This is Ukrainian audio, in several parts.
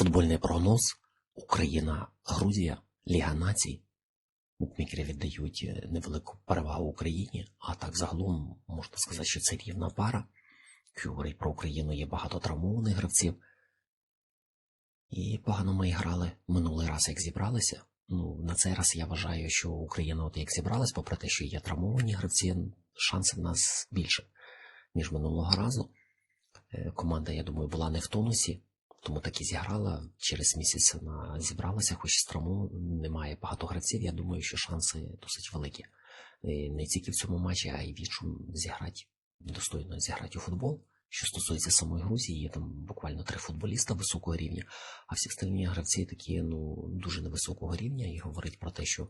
Футбольний прогноз Україна, Грузія, Ліга націй. Букмекери віддають е, невелику перевагу Україні, а так загалом можна сказати, що це рівна пара. Говорить про Україну, є багато травмованих гравців. І погано ми грали минулий раз, як зібралися. Ну, на цей раз я вважаю, що Україна, от як зібралась, попри те, що є травмовані гравці, шанси в нас більше, ніж минулого разу. Е, Команда, я думаю, була не в тонусі, тому так і зіграла. Через місяць вона зібралася, хоч з травму немає багато гравців. Я думаю, що шанси досить великі. І не тільки в цьому матчі, а й в іншому зіграти достойно зіграти у футбол. Що стосується самої Грузії, є там буквально три футболіста високого рівня, а всі остальні гравці такі ну дуже невисокого рівня і говорить про те, що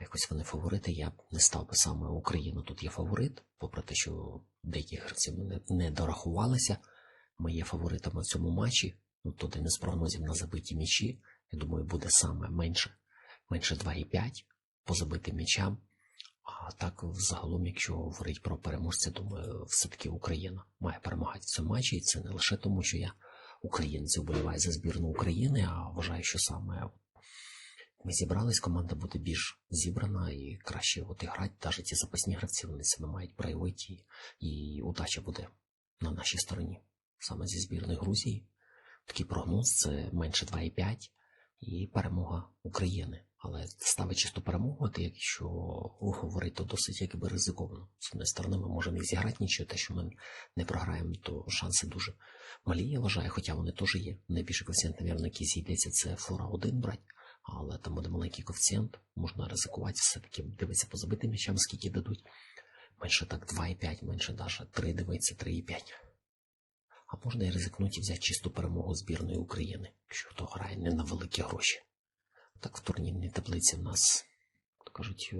якось вони фаворити. Я б не став би саме Україна. Тут є фаворит, попри те, що деякі гравці не, не дорахувалися. Ми є фаворитами в цьому матчі. Ну, тут один із прогнозів на забиті м'ячі. Я думаю, буде саме менше, менше 2,5 по забитим м'ячам. А так, взагалом, якщо говорити про переможця, думаю, все-таки Україна має перемагати в цьому матчі. І це не лише тому, що я українець вболіваю за збірну України, а вважаю, що саме ми зібрались, команда буде більш зібрана і краще грати. Навіть ті запасні гравці вони себе мають проявити, і, і удача буде на нашій стороні. Саме зі збірної Грузії. Такий прогноз це менше 2,5 і перемога України. Але ставить чисту перемогу, то якщо говорити, то досить якби ризиковано. З однієї сторони, ми можемо і зіграти нічого, те, що ми не програємо, то шанси дуже малі, я вважаю, хоча вони теж є. Найбільший коефіцієнт, мабуть, який зійдеться, це фора 1 брати, але там буде маленький коефіцієнт, можна ризикувати, все-таки дивитися по забитим м'ячам, скільки дадуть. Менше так 2,5, менше даже 3 дивиться, 3,5. А можна і ризикнути взяти чисту перемогу збірної України, якщо хто грає не на великі гроші. Так в турнірній таблиці в нас, кажуть, е,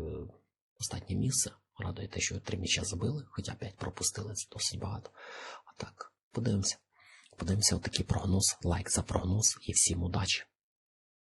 останнє місце. Радує те, що три м'яча забили, хоча п'ять пропустили, це досить багато. А так, подивимося. Подивимося, отакий прогноз, лайк за прогноз і всім удачі.